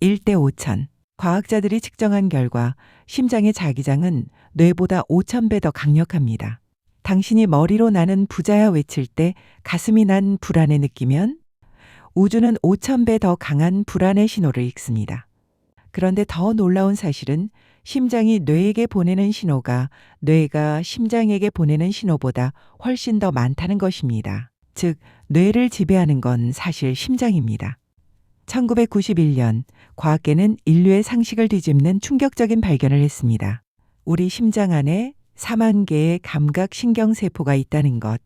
1대 5천. 과학자들이 측정한 결과 심장의 자기장은 뇌보다 5천 배 더 강력합니다. 당신이 머리로 나는 부자야 외칠 때 가슴이 난 불안을 느끼면 우주는 5천 배 더 강한 불안의 신호를 읽습니다. 그런데 더 놀라운 사실은 심장이 뇌에게 보내는 신호가 뇌가 심장에게 보내는 신호보다 훨씬 더 많다는 것입니다. 즉, 뇌를 지배하는 건 사실 심장입니다. 1991년 과학계는 인류의 상식을 뒤집는 충격적인 발견을 했습니다. 우리 심장 안에 4만 개의 감각 신경세포가 있다는 것.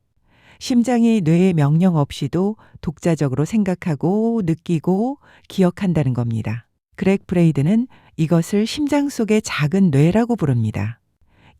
심장이 뇌의 명령 없이도 독자적으로 생각하고 느끼고 기억한다는 겁니다. 그렉 브레이드는 이것을 심장 속의 작은 뇌라고 부릅니다.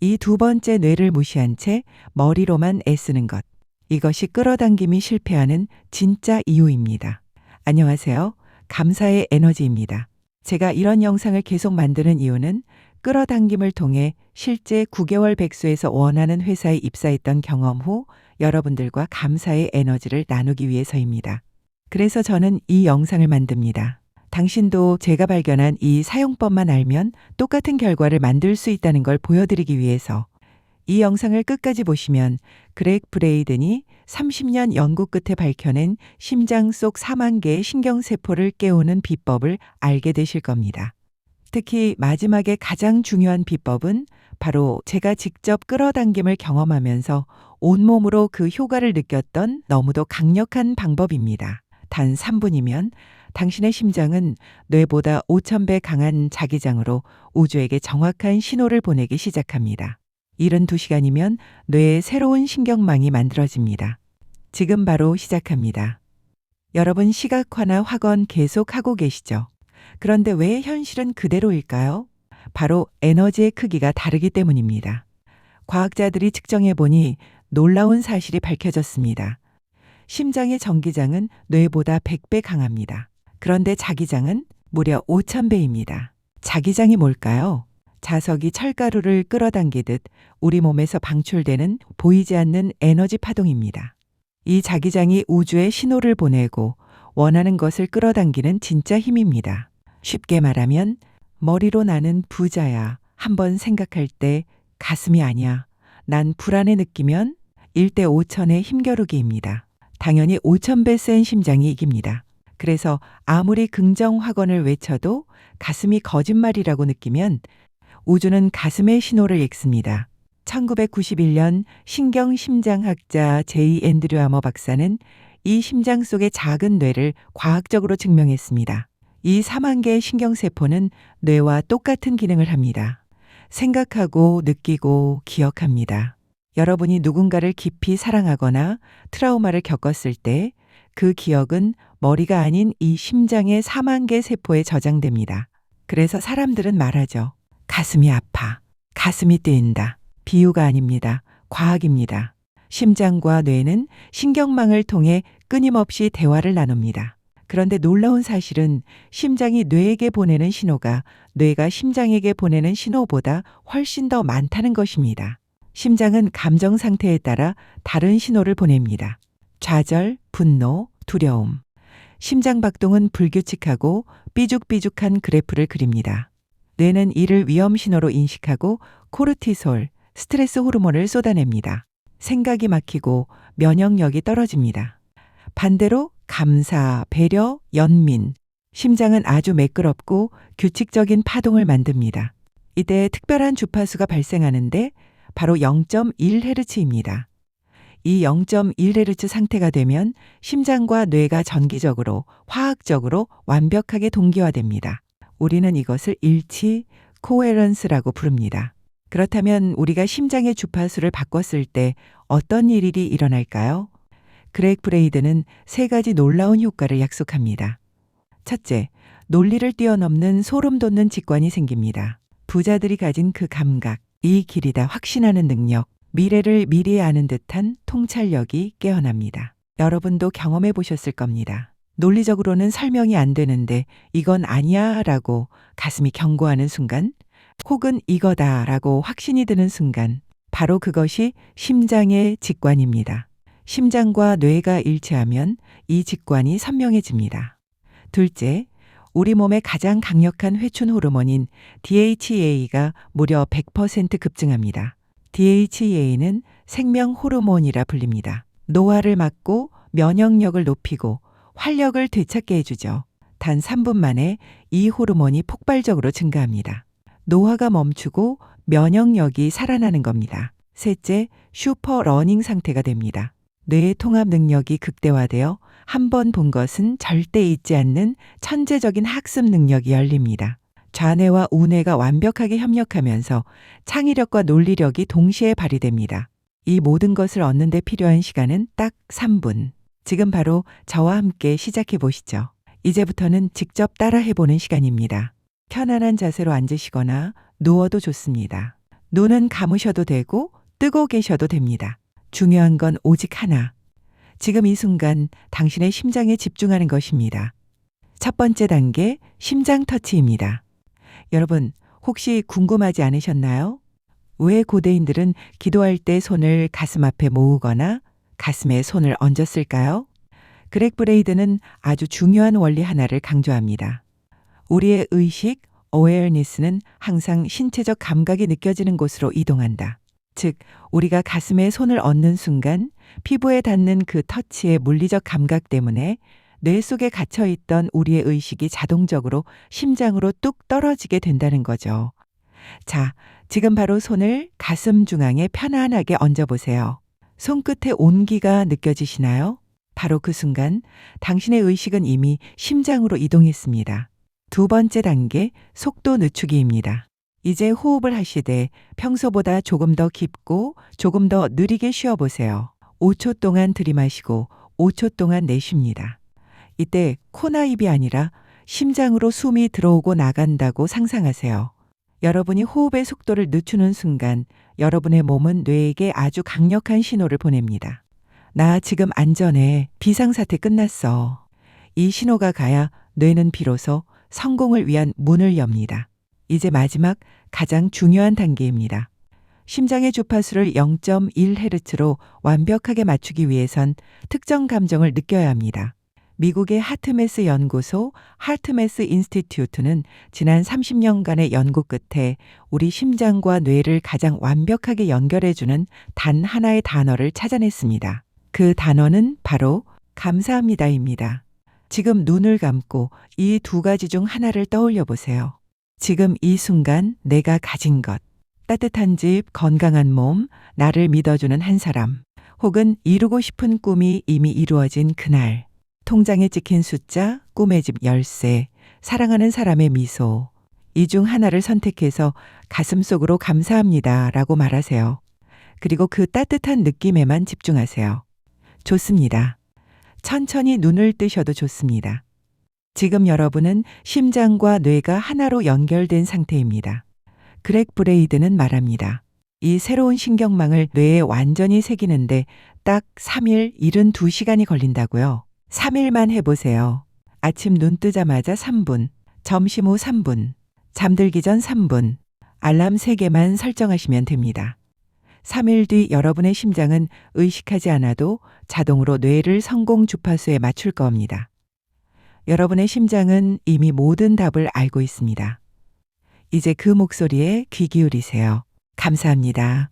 이 두 번째 뇌를 무시한 채 머리로만 애쓰는 것. 이것이 끌어당김이 실패하는 진짜 이유입니다. 안녕하세요. 감사의 에너지입니다. 제가 이런 영상을 계속 만드는 이유는 끌어당김을 통해 실제 9개월 백수에서 원하는 회사에 입사했던 경험 후 여러분들과 감사의 에너지를 나누기 위해서입니다. 그래서 저는 이 영상을 만듭니다. 당신도 제가 발견한 이 사용법만 알면 똑같은 결과를 만들 수 있다는 걸 보여드리기 위해서 이 영상을 끝까지 보시면 그렉 브레이든이 30년 연구 끝에 밝혀낸 심장 속 4만 개의 신경세포를 깨우는 비법을 알게 되실 겁니다. 특히 마지막에 가장 중요한 비법은 바로 제가 직접 끌어당김을 경험하면서 온몸으로 그 효과를 느꼈던 너무도 강력한 방법입니다. 단 3분이면 당신의 심장은 뇌보다 5,000배 강한 자기장으로 우주에게 정확한 신호를 보내기 시작합니다. 72시간이면 뇌에 새로운 신경망이 만들어집니다. 지금 바로 시작합니다. 여러분 시각화나 확언 계속 하고 계시죠? 그런데 왜 현실은 그대로일까요? 바로 에너지의 크기가 다르기 때문입니다. 과학자들이 측정해 보니 놀라운 사실이 밝혀졌습니다. 심장의 전기장은 뇌보다 100배 강합니다. 그런데 자기장은 무려 5,000배입니다. 자기장이 뭘까요? 자석이 철가루를 끌어당기듯 우리 몸에서 방출되는 보이지 않는 에너지 파동입니다. 이 자기장이 우주에 신호를 보내고 원하는 것을 끌어당기는 진짜 힘입니다. 쉽게 말하면 머리로 나는 부자야 한번 생각할 때 가슴이 아니야. 난 불안해 느끼면 1대 5천의 힘겨루기입니다. 당연히 5천 배 센 심장이 이깁니다. 그래서 아무리 긍정 확언을 외쳐도 가슴이 거짓말이라고 느끼면 우주는 가슴의 신호를 읽습니다. 1991년 신경심장학자 제이 앤드류 아머 박사는 이 심장 속의 작은 뇌를 과학적으로 증명했습니다. 이 4만 개의 신경세포는 뇌와 똑같은 기능을 합니다. 생각하고 느끼고 기억합니다. 여러분이 누군가를 깊이 사랑하거나 트라우마를 겪었을 때 그 기억은 머리가 아닌 이 심장의 4만 개 세포에 저장됩니다. 그래서 사람들은 말하죠. 가슴이 아파. 가슴이 뜨인다. 비유가 아닙니다. 과학입니다. 심장과 뇌는 신경망을 통해 끊임없이 대화를 나눕니다. 그런데 놀라운 사실은 심장이 뇌에게 보내는 신호가 뇌가 심장에게 보내는 신호보다 훨씬 더 많다는 것입니다. 심장은 감정 상태에 따라 다른 신호를 보냅니다. 좌절, 분노, 두려움. 심장 박동은 불규칙하고 삐죽삐죽한 그래프를 그립니다. 뇌는 이를 위험 신호로 인식하고 코르티솔, 스트레스 호르몬을 쏟아냅니다. 생각이 막히고 면역력이 떨어집니다. 반대로 감사, 배려, 연민. 심장은 아주 매끄럽고 규칙적인 파동을 만듭니다. 이때 특별한 주파수가 발생하는데 바로 0.1Hz입니다. 이 0.1Hz 상태가 되면 심장과 뇌가 전기적으로, 화학적으로 완벽하게 동기화됩니다. 우리는 이것을 일치, 코헤런스라고 부릅니다. 그렇다면 우리가 심장의 주파수를 바꿨을 때 어떤 일이 일어날까요? 그렉 브레이드는 세 가지 놀라운 효과를 약속합니다. 첫째, 논리를 뛰어넘는 소름 돋는 직관이 생깁니다. 부자들이 가진 그 감각, 이 길이다 확신하는 능력, 미래를 미리 아는 듯한 통찰력이 깨어납니다. 여러분도 경험해 보셨을 겁니다. 논리적으로는 설명이 안 되는데 이건 아니야 라고 가슴이 경고하는 순간 혹은 이거다 라고 확신이 드는 순간 바로 그것이 심장의 직관입니다. 심장과 뇌가 일치하면 이 직관이 선명해집니다. 둘째, 우리 몸의 가장 강력한 회춘 호르몬인 DHEA가 무려 100% 급증합니다. DHEA는 생명 호르몬이라 불립니다. 노화를 막고 면역력을 높이고 활력을 되찾게 해주죠. 단 3분 만에 이 호르몬이 폭발적으로 증가합니다. 노화가 멈추고 면역력이 살아나는 겁니다. 셋째, 슈퍼 러닝 상태가 됩니다. 뇌의 통합 능력이 극대화되어 한 번 본 것은 절대 잊지 않는 천재적인 학습 능력이 열립니다. 좌뇌와 우뇌가 완벽하게 협력하면서 창의력과 논리력이 동시에 발휘됩니다. 이 모든 것을 얻는 데 필요한 시간은 딱 3분. 지금 바로 저와 함께 시작해 보시죠. 이제부터는 직접 따라 해 보는 시간입니다. 편안한 자세로 앉으시거나 누워도 좋습니다. 눈은 감으셔도 되고 뜨고 계셔도 됩니다. 중요한 건 오직 하나. 지금 이 순간 당신의 심장에 집중하는 것입니다. 첫 번째 단계, 심장 터치입니다. 여러분, 혹시 궁금하지 않으셨나요? 왜 고대인들은 기도할 때 손을 가슴 앞에 모으거나 가슴에 손을 얹었을까요? 그렉 브레이드는 아주 중요한 원리 하나를 강조합니다. 우리의 의식, awareness는 항상 신체적 감각이 느껴지는 곳으로 이동한다. 즉, 우리가 가슴에 손을 얹는 순간 피부에 닿는 그 터치의 물리적 감각 때문에 뇌 속에 갇혀 있던 우리의 의식이 자동적으로 심장으로 뚝 떨어지게 된다는 거죠. 자, 지금 바로 손을 가슴 중앙에 편안하게 얹어 보세요. 손끝에 온기가 느껴지시나요? 바로 그 순간 당신의 의식은 이미 심장으로 이동했습니다. 두 번째 단계, 속도 늦추기입니다. 이제 호흡을 하시되 평소보다 조금 더 깊고 조금 더 느리게 쉬어 보세요. 5초 동안 들이마시고 5초 동안 내쉽니다. 이때 코나 입이 아니라 심장으로 숨이 들어오고 나간다고 상상하세요. 여러분이 호흡의 속도를 늦추는 순간 여러분의 몸은 뇌에게 아주 강력한 신호를 보냅니다. 나 지금 안전해. 비상사태 끝났어. 이 신호가 가야 뇌는 비로소 성공을 위한 문을 엽니다. 이제 마지막 가장 중요한 단계입니다. 심장의 주파수를 0.1헤르츠로 완벽하게 맞추기 위해선 특정 감정을 느껴야 합니다. 미국의 하트메스 연구소 하트메스 인스티튜트는 지난 30년간의 연구 끝에 우리 심장과 뇌를 가장 완벽하게 연결해주는 단 하나의 단어를 찾아냈습니다. 그 단어는 바로 감사합니다입니다. 지금 눈을 감고 이 두 가지 중 하나를 떠올려 보세요. 지금 이 순간 내가 가진 것, 따뜻한 집, 건강한 몸, 나를 믿어주는 한 사람, 혹은 이루고 싶은 꿈이 이미 이루어진 그날, 통장에 찍힌 숫자, 꿈의 집 열쇠, 사랑하는 사람의 미소, 이 중 하나를 선택해서 가슴 속으로 감사합니다 라고 말하세요. 그리고 그 따뜻한 느낌에만 집중하세요. 좋습니다. 천천히 눈을 뜨셔도 좋습니다. 지금 여러분은 심장과 뇌가 하나로 연결된 상태입니다. 그렉 브레이드는 말합니다. 이 새로운 신경망을 뇌에 완전히 새기는데 딱 3일 72시간이 걸린다고요. 3일만 해보세요. 아침 눈 뜨자마자 3분, 점심 후 3분, 잠들기 전 3분, 알람 3개만 설정하시면 됩니다. 3일 뒤 여러분의 심장은 의식하지 않아도 자동으로 뇌를 성공 주파수에 맞출 겁니다. 여러분의 심장은 이미 모든 답을 알고 있습니다. 이제 그 목소리에 귀 기울이세요. 감사합니다.